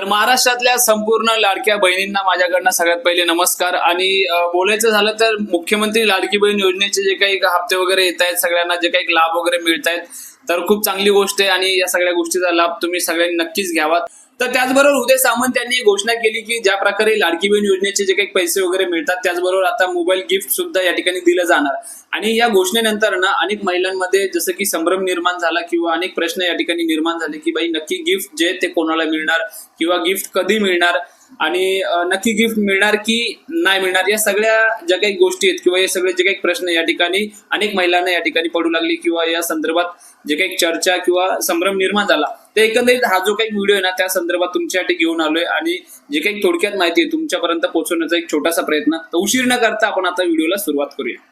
तर महाराष्ट्रातल्या संपूर्ण लाडक्या बहिणींना माझ्याकडनं सगळ्यात पहिले नमस्कार. आणि बोलायचं झालं तर मुख्यमंत्री लाडकी बहीण योजनेचे जे काही हप्ते वगैरे येत आहेत सगळ्यांना जे काही लाभ वगैरे मिळत आहेत तर खूप चांगली गोष्ट आहे. आणि या सगळ्या गोष्टीचा लाभ तुम्ही सगळ्यांनी नक्कीच घ्यावा. तर त्याचबरोबर उदय सामंत यांनी घोषणा केली की ज्या प्रकारे लाडकी बहीण योजनेचे जे काही पैसे वगैरे मिळतात त्याचबरोबर आता मोबाईल गिफ्ट सुद्धा या ठिकाणी दिलं जाणार. आणि या घोषणेनंतर ना अनेक महिलांमध्ये जसं की संभ्रम निर्माण झाला किंवा अनेक प्रश्न या ठिकाणी निर्माण झाले की बाई नक्की गिफ्ट जे ते कोणाला मिळणार किंवा गिफ्ट कधी मिळणार आणि नक्की गिफ्ट मिळणार की नाही मिळणार या सगळ्या ज्या काही गोष्टी आहेत किंवा हे सगळे जे काही प्रश्न या ठिकाणी अनेक महिलांना या ठिकाणी पडू लागले किंवा या संदर्भात जे काही चर्चा किंवा संभ्रम निर्माण झाला. तर एकंदरीत हा जो काही व्हिडिओ आहे ना त्या संदर्भात तुमच्यासाठी घेऊन आलोय आणि जे काही थोडक्यात माहिती आहे तुमच्यापर्यंत पोहोचवण्याचा एक छोटासा प्रयत्न तर उशीर न करता आपण आता व्हिडिओला सुरुवात करूया.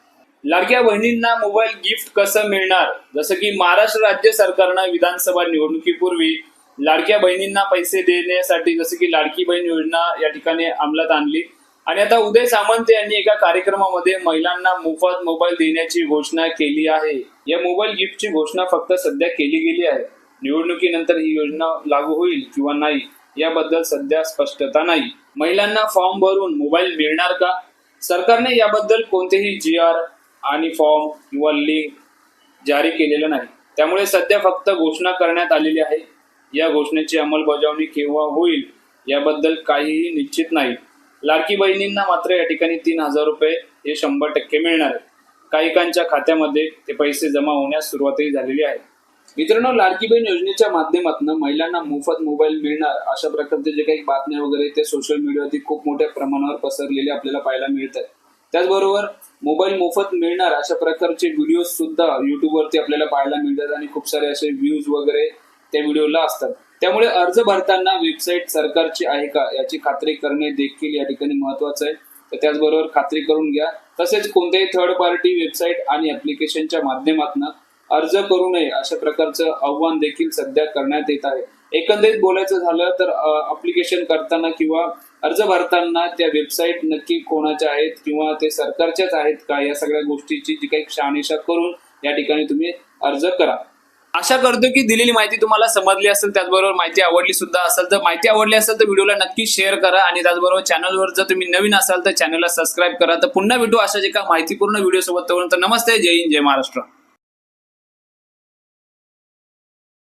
लाडक्या बहिणींना मोबाईल गिफ्ट कसं मिळणार? जसं की महाराष्ट्र राज्य सरकारनं विधानसभा निवडणुकीपूर्वी लाडक्या बहिणींना पैसे देण्यासाठी जसं की लाडकी बहीण योजना या ठिकाणी अंमलात आणली. आणि आता उदय सामंत यांनी एका कार्यक्रमामध्ये महिलांना मोफत मोबाईल देण्याची घोषणा केली आहे. या मोबाईल गिफ्टची घोषणा फक्त सध्या केली गेली आहे. निवडणुकीनंतर ही योजना लागू होईल किंवा नाही याबद्दल सध्या स्पष्टता नाही. महिलांना फॉर्म भरून मोबाईल मिळणार का? सरकारने याबद्दल कोणतेही जी आर आणि फॉर्म किंवा लिंक जारी केलेलं नाही. त्यामुळे सध्या फक्त घोषणा करण्यात आलेली आहे. या घोषणेची अंमलबजावणी केव्हा होईल याबद्दल काहीही निश्चित नाही. लाडकी बहिणींना मात्र या ठिकाणी तीन हजार रुपये हे शंभर टक्के मिळणार आहेत. काहीकांच्या खात्यामध्ये ते पैसे जमा होण्यास सुरुवातही झालेली आहे. मित्रांनो लाडकी बहीण योजनेच्या माध्यमातून महिलांना मोफत मोबाईल मिळणार अशा प्रकारचे जे काही बातम्या वगैरे ते सोशल मीडियावरती खूप मोठ्या प्रमाणावर पसरलेले आपल्याला पाहायला मिळतात. त्याचबरोबर मोबाईल मोफत मिळणार अशा प्रकारचे व्हिडिओ सुद्धा युट्यूबवरती आपल्याला पाहायला मिळतात आणि खूप सारे असे व्ह्यूज वगैरे त्या व्हिडिओला असतात. त्यामुळे अर्ज भरताना वेबसाईट सरकारची आहे का याची खात्री करणे देखील या ठिकाणी महत्वाचं आहे. तर त्याचबरोबर खात्री करून घ्या. तसेच कोणत्याही थर्ड पार्टी वेबसाईट आणि ऍप्लिकेशनच्या माध्यमातून अर्ज करू नये अशा प्रकारचं आव्हान देखील सध्या करण्यात येत आहे. एकंदरीत बोलायचं झालं तर अप्लिकेशन करताना किंवा अर्ज भरताना त्या वेबसाईट नक्की कोणाच्या आहेत किंवा ते सरकारच्याच आहेत का? या सगळ्या गोष्टीची जी काही शहानिशा करून या ठिकाणी तुम्ही अर्ज करा. आशा करतो की दिलेली माहिती तुम्हाला समजली असेल त्याचबरोबर माहिती आवडली सुद्धा असेल. तर माहिती आवडली असेल तर व्हिडिओला नक्की शेअर करा आणि त्याचबरोबर चॅनलवर जर तुम्ही नवीन असाल तर चॅनलला सबस्क्राईब करा. तर पुन्हा भेटू अशा जे का माहितीपूर्ण व्हिडिओ सोबत. तोपर्यंत नमस्ते. जय हिंद जय महाराष्ट्र.